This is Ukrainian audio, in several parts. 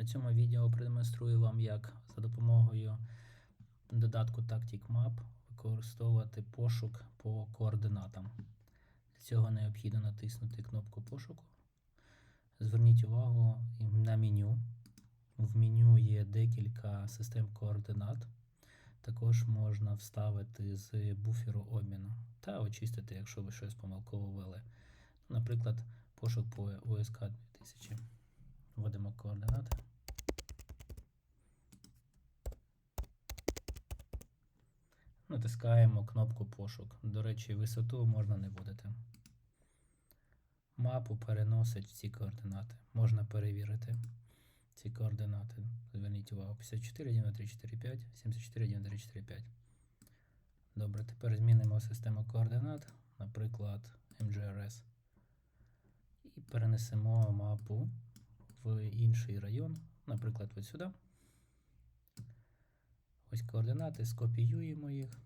На цьому відео продемонструю вам, як за допомогою додатку Tactic Map використовувати пошук по координатам. Для цього необхідно натиснути кнопку пошуку. Зверніть увагу на меню. В меню є декілька систем координат. Також можна вставити з буферу обміну та очистити, якщо ви щось помилково ввели. Наприклад, пошук по ОСК 2000. Вводимо координати. Натискаємо кнопку пошук. До речі, висоту можна не вводити. Мапу переносить ці координати. Можна перевірити ці координати. Зверніть увагу. 54, 93, 45, 74, 93, 45. Добре, тепер змінимо систему координат, наприклад, MGRS. І перенесемо мапу в інший район, наприклад, ось сюди. Ось координати, скопіюємо їх.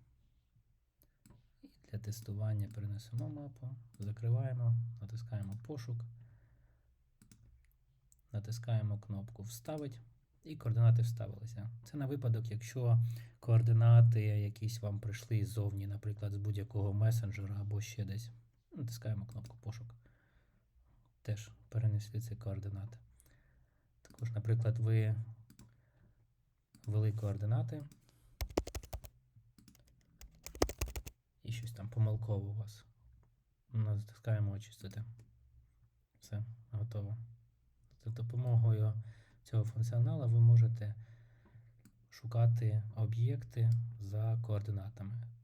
І для тестування перенесемо мапу, закриваємо, натискаємо пошук, натискаємо кнопку Вставить. І координати вставилися. Це на випадок, якщо координати якісь вам прийшли ззовні, наприклад, з будь-якого месенджера або ще десь. Натискаємо кнопку пошук. Теж перенесли ці координати. Також, наприклад, ви ввели координати. І щось там помилково у вас. Натискаємо очистити. Все, готово. За допомогою цього функціоналу ви можете шукати об'єкти за координатами.